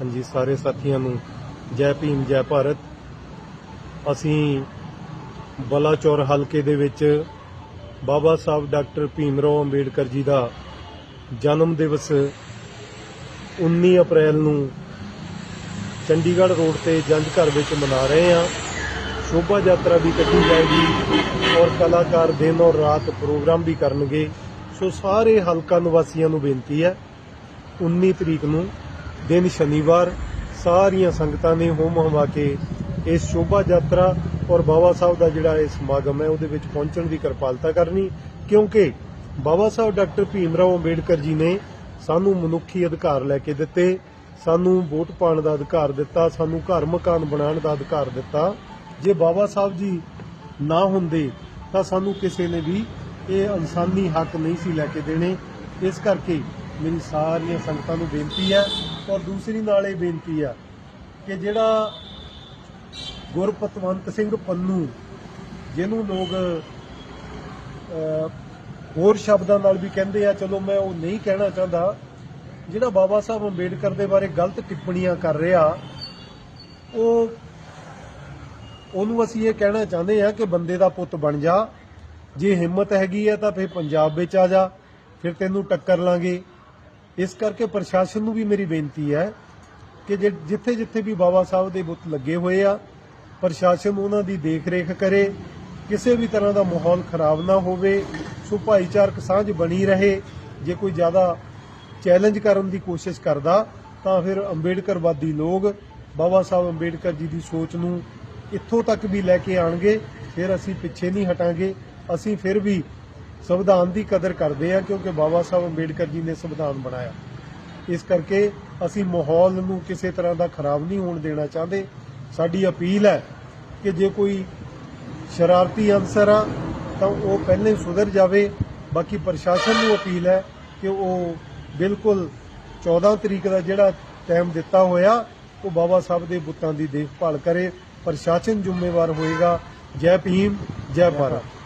ਹਾਂਜੀ, ਸਾਰੇ ਸਾਥੀਆਂ ਨੂੰ ਜੈ ਭੀਮ, ਜੈ ਭਾਰਤ। ਅਸੀਂ ਬਲਾਚੌਰ ਹਲਕੇ ਦੇ ਵਿੱਚ ਬਾਬਾ ਸਾਹਿਬ ਡਾਕਟਰ ਭੀਮਰਾਓ ਅੰਬੇਡਕਰ ਜੀ ਦਾ ਜਨਮ ਦਿਵਸ 19 ਅਪ੍ਰੈਲ ਨੂੰ ਚੰਡੀਗੜ੍ਹ ਰੋਡ ਤੇ ਜੰਜ ਘਰ ਵਿੱਚ ਮਨਾ ਰਹੇ ਹਾਂ। ਸ਼ੋਭਾ ਯਾਤਰਾ ਵੀ ਕੱਢੀ ਜਾਏਗੀ ਔਰ ਕਲਾਕਾਰ ਦਿਨ ਔਰ ਰਾਤ ਪ੍ਰੋਗਰਾਮ ਵੀ ਕਰਨਗੇ। ਸੋ ਸਾਰੇ ਹਲਕਾ ਨਿਵਾਸੀਆਂ ਨੂੰ ਬੇਨਤੀ ਹੈ 19 ਤਰੀਕ ਨੂੰ ਦਿਨ ਸ਼ਨੀਵਾਰ ਸਾਰੀਆਂ ਸੰਗਤਾਂ ਨੇ ਹੋਮ ਹਵਾ ਕੇ ਇਸ ਸ਼ੋਭਾ ਯਾਤਰਾ ਔਰ ਬਾਬਾ ਸਾਹਿਬ ਦਾ ਜਿਹੜਾ ਇਹ ਸਮਾਗਮ ਹੈ, ਉਹਦੇ ਵਿੱਚ ਪਹੁੰਚਣ ਦੀ ਕਿਰਪਾਲਤਾ ਕਰਨੀ, ਕਿਉਂਕਿ ਬਾਬਾ ਸਾਹਿਬ ਡਾਕਟਰ ਭੀਮਰਾਓ ਅੰਬੇਡਕਰ ਜੀ ਨੇ ਸਾਨੂੰ ਮਨੁੱਖੀ ਅਧਿਕਾਰ ਲੈ ਕੇ ਦਿੱਤੇ, ਸਾਨੂੰ ਵੋਟ ਪਾਉਣ ਦਾ ਅਧਿਕਾਰ ਦਿੱਤਾ, ਸਾਨੂੰ ਘਰ ਮਕਾਨ ਬਣਾਉਣ ਦਾ ਅਧਿਕਾਰ ਦਿੱਤਾ। ਜੇ ਬਾਬਾ ਸਾਹਿਬ ਜੀ ਨਾ ਹੁੰਦੇ, ਤਾਂ ਸਾਨੂੰ ਕਿਸੇ ਨੇ ਵੀ ਇਹ ਇਨਸਾਨੀ ਹੱਕ ਨਹੀਂ ਸੀ ਲੈ ਕੇ ਦੇਣੇ। ਇਸ ਕਰਕੇ ਮੇਰੀ ਸਾਰੀਆਂ ਸੰਗਤਾਂ ਨੂੰ ਬੇਨਤੀ ਹੈ ਔਰ ਦੂਸਰੀ ਨਾਲ ਇਹ ਬੇਨਤੀ ਆ ਕਿ ਜਿਹੜਾ ਗੁਰਪਤਵੰਤ ਸਿੰਘ ਪੰਨੂ, ਜਿਹਨੂੰ ਲੋਕ ਹੋਰ ਸ਼ਬਦਾਂ ਨਾਲ ਵੀ ਕਹਿੰਦੇ ਆ, ਚਲੋ ਮੈਂ ਉਹ ਨਹੀਂ ਕਹਿਣਾ ਚਾਹੁੰਦਾ, ਜਿਹੜਾ ਬਾਬਾ ਸਾਹਿਬ ਅੰਬੇਡਕਰ ਦੇ ਬਾਰੇ ਗਲਤ ਟਿੱਪਣੀਆਂ ਕਰ ਰਿਹਾ, ਉਹ, ਉਹਨੂੰ ਅਸੀਂ ਇਹ ਕਹਿਣਾ ਚਾਹੁੰਦੇ ਆ ਕਿ ਬੰਦੇ ਦਾ ਪੁੱਤ ਬਣ ਜਾ, ਜੇ ਹਿੰਮਤ ਹੈਗੀ ਹੈ ਤਾਂ ਫਿਰ ਪੰਜਾਬ ਵਿੱਚ ਆ ਜਾ, ਫਿਰ ਤੈਨੂੰ ਟੱਕਰ ਲਾਂਗੇ। ਇਸ ਕਰਕੇ ਪ੍ਰਸ਼ਾਸਨ ਨੂੰ ਵੀ ਮੇਰੀ ਬੇਨਤੀ ਹੈ ਕਿ ਜਿੱਥੇ ਜਿੱਥੇ ਵੀ ਬਾਬਾ ਸਾਹਿਬ ਦੇ ਬੁੱਤ ਲੱਗੇ ਹੋਏ ਆ, ਪ੍ਰਸ਼ਾਸਨ ਉਹਨਾਂ ਦੀ ਦੇਖ-ਰੇਖ ਕਰੇ, ਕਿਸੇ ਵੀ ਤਰ੍ਹਾਂ ਦਾ ਮਾਹੌਲ ਖਰਾਬ ਨਾ ਹੋਵੇ ਸੋ ਭਾਈਚਾਰਕ ਸਾਂਝ ਬਣੀ ਰਹੇ, ਜੇ ਕੋਈ ਜ਼ਿਆਦਾ ਚੈਲੰਜ ਕਰਨ ਦੀ ਕੋਸ਼ਿਸ਼ ਕਰਦਾ, ਤਾਂ ਫਿਰ ਅੰਬੇਡਕਰਵਾਦੀ ਲੋਕ, ਬਾਬਾ ਸਾਹਿਬ ਅੰਬੇਡਕਰ ਜੀ ਦੀ ਸੋਚ ਨੂੰ ਇੱਥੋਂ ਤੱਕ ਵੀ ਲੈ ਕੇ ਆਣਗੇ, ਫਿਰ ਅਸੀਂ ਪਿੱਛੇ ਨਹੀਂ ਹਟਾਂਗੇ, ਅਸੀਂ ਫਿਰ ਵੀ ਸੰਵਿਧਾਨ ਦੀ ਕਦਰ ਕਰਦੇ ਹਾਂ ਕਿਉਂਕਿ ਬਾਬਾ ਸਾਹਿਬ ਅੰਬੇਡਕਰ ਜੀ ਨੇ ਸੰਵਿਧਾਨ ਬਣਾਇਆ। ਇਸ ਕਰਕੇ ਅਸੀਂ ਮਾਹੌਲ ਨੂੰ ਕਿਸੇ ਤਰ੍ਹਾਂ ਦਾ ਖਰਾਬ ਨਹੀਂ ਹੋਣ ਦੇਣਾ ਚਾਹੁੰਦੇ। ਸਾਡੀ ਅਪੀਲ ਹੈ ਕਿ ਜੇ ਕੋਈ ਸ਼ਰਾਰਤੀ ਅਨਸਰ ਆ, ਤਾਂ ਉਹ ਪਹਿਲਾਂ ਹੀ ਸੁਧਰ ਜਾਵੇ। ਬਾਕੀ ਪ੍ਰਸ਼ਾਸਨ ਨੂੰ ਅਪੀਲ ਹੈ ਕਿ ਉਹ ਬਿਲਕੁਲ 14 ਤਰੀਕ ਦਾ ਜਿਹੜਾ ਟਾਈਮ ਦਿੱਤਾ ਹੋਇਆ, ਉਹ ਬਾਬਾ ਸਾਹਿਬ ਦੇ ਬੁੱਤਾਂ ਦੀ ਦੇਖਭਾਲ ਕਰੇ। ਪ੍ਰਸ਼ਾਸਨ ਜ਼ਿੰਮੇਵਾਰ ਹੋਏਗਾ। ਜੈ ਭੀਮ, ਜੈ ਭਾਰਤ।